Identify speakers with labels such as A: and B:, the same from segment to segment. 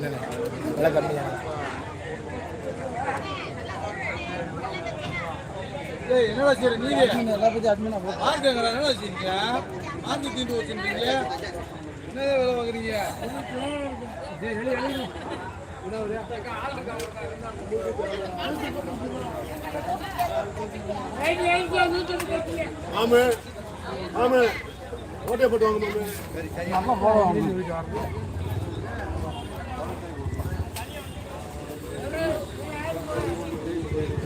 A: விலை கம்மியாக
B: என்னடா சரி நீங்க?
A: எல்லா பற்றி அட்மினா
B: மார்க்கங்களா என்னடா செய்றீங்க? மார்க்கு தீண்டு வச்சிருக்கீங்க. என்ன வேலை வாங்குறீங்க?
C: ஆமா ஆமா ஓட்டை போட்டு வாங்க மாமே.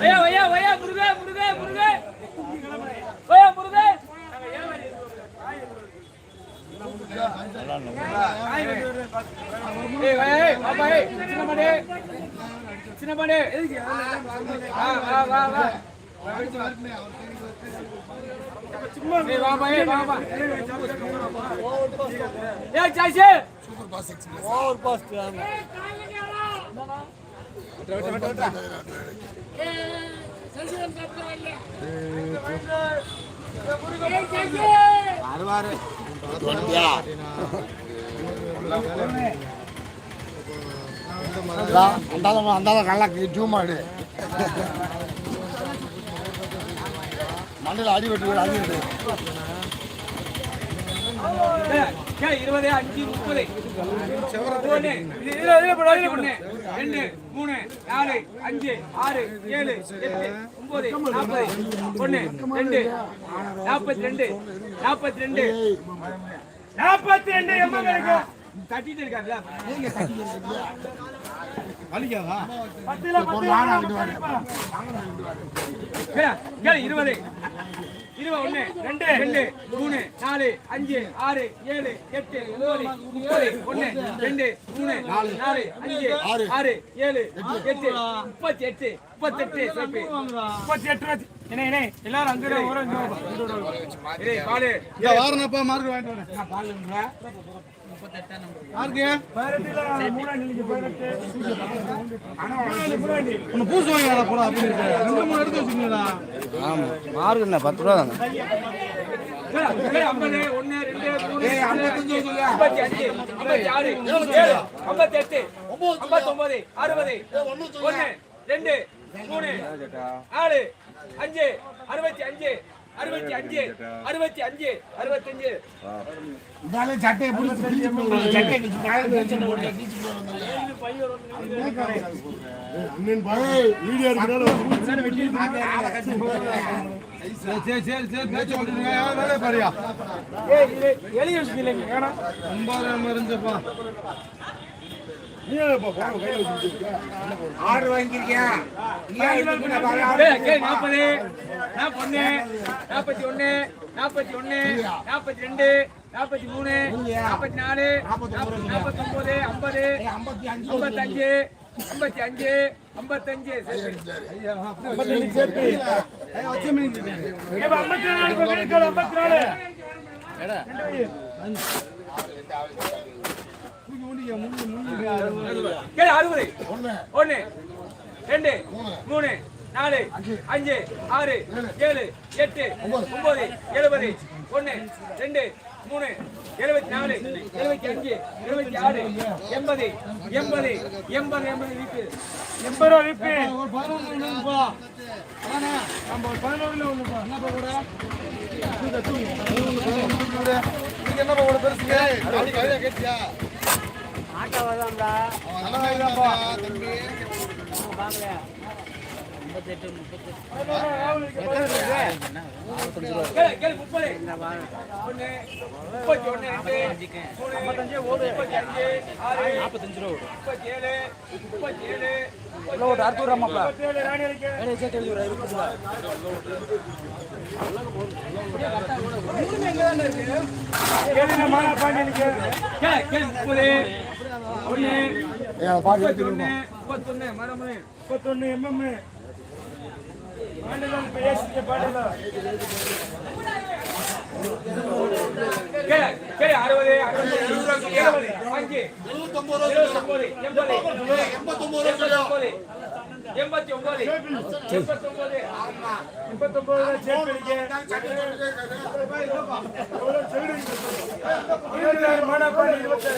B: ஐயா ஐயா ஐயா முருகே முருகே முருகே. ஐயா முருகே. ஏய் ஏய் பாப்பா ஏய் சின்ன மாடே சின்ன மாடே வா வா வா வா. ஏய் வாப்பா ஏய் வாப்பா. ஏய் சாய்ஸே ஓவர் பாஸ்
A: அந்தாலும் அந்தாலும் நல்லா ஜூம் ஆடு மண்ணில் அடி வெட்டு அடி
B: இருபது அஞ்சு முப்பது ரெண்டு மூணு நாலு அஞ்சு ஆறு ஏழு எட்டு ஒன்பது நாற்பது ஒன்று ரெண்டு நாற்பத்தி ரெண்டு நாற்பத்தி ரெண்டு நாற்பத்தி ரெண்டு எம்எம் தட்டிட்டு இருக்காருல்ல
A: வலிக்காதா
B: இருபது இருபது. ஒண்ணு ரெண்டு ரெண்டு மூணு நாலு அஞ்சு ஆறு ஏழு எட்டு ஒன்பது முப்பது ஒண்ணு ரெண்டு மூணு நாலு. நாலு அஞ்சு
A: ஆறு.
B: ஏழு எட்டு. முப்பத்தி எட்டு முப்பத்தி எட்டு முப்பத்தி எட்டு ரூபா என்ன என்ன எல்லாரும் அங்கே பாலு.
A: வாரணப்பா மார்க் வாங்கிட்டு வரேன். பூசு வாங்கிடா போடா அப்படின்னு ரெண்டு மூணு எடுத்து வச்சுக்கீங்களா?
D: ஆமா. மார்க் என்ன? பத்து ரூபா தாங்க
B: ஐம்பது ஒன்னு ரெண்டு மூணு ஐம்பத்தஞ்சு ஐம்பத்தி அஞ்சு ஐம்பத்தி ஆறு ஏழு ஐம்பத்தி எட்டு ஐம்பத்தி ஒன்பது அறுபது ஒன்னு ரெண்டு மூணு நாலு அஞ்சு அறுபத்தி அஞ்சு. அறுபத்தி அஞ்சு அறுபத்தி அஞ்சு அறுபத்தஞ்சு.
A: சட்டையை பிடிச்சி
C: அண்ணன் பாரு வீடியோ
A: சரி சரி சரி பேச்சு விட்டுருங்க வேலையை பாரியா
B: எழுதி வச்சுக்கல
A: ரொம்ப இருந்துப்பா.
C: கையில வச்சுட்டு
B: நாற்பது நாற்பொன்னு நாற்பத்தி ஒன்னு நாற்பத்தி ஒன்னு நாற்பத்தி ரெண்டு நாற்பத்தி மூணு நாற்பத்தி நாலு நாற்பத்தி ஒன்பது ஐம்பது ஐம்பத்தஞ்சு ஐம்பத்தி அஞ்சு ஐம்பத்தஞ்சு கேளு அறுபது. ஒன்னு ரெண்டு மூணு நாலு அஞ்சு ஆறு ஏழு எட்டு ஒன்பது எழுபது. ஒன்னு ரெண்டு மூணு எழுபத்தி நாலு எழுபத்தி அஞ்சு எழுபத்தி ஆறு எண்பது எண்பது எண்பது எண்பது வீட்டு எண்பது ரூபா வீட்டு
A: நம்ம என்னப்பா கூட? நீங்க கூட பெருசுங்க கேட்டியா ஆட்டோ
B: கேளு ஆறு நாற்பத்தஞ்சு ரூபா முப்பது ஒன்னு முப்பத்தி ஒன்னு முப்பத்தொன்னு மரமு முப்பத்தொன்னு எம்எம் அறுபது, அறுபது, அஞ்சு, எழுபத்தொன்பது, எண்பது, எண்பத்தொன்பது, எண்பத்தி ஒன்பது, எண்பத்தொன்பது, ஆமா, எண்பத்தொன்பதுல சேர்த்து வைக்க. இருபத்தாறு, மணப்பாறை, இருபத்தாறு.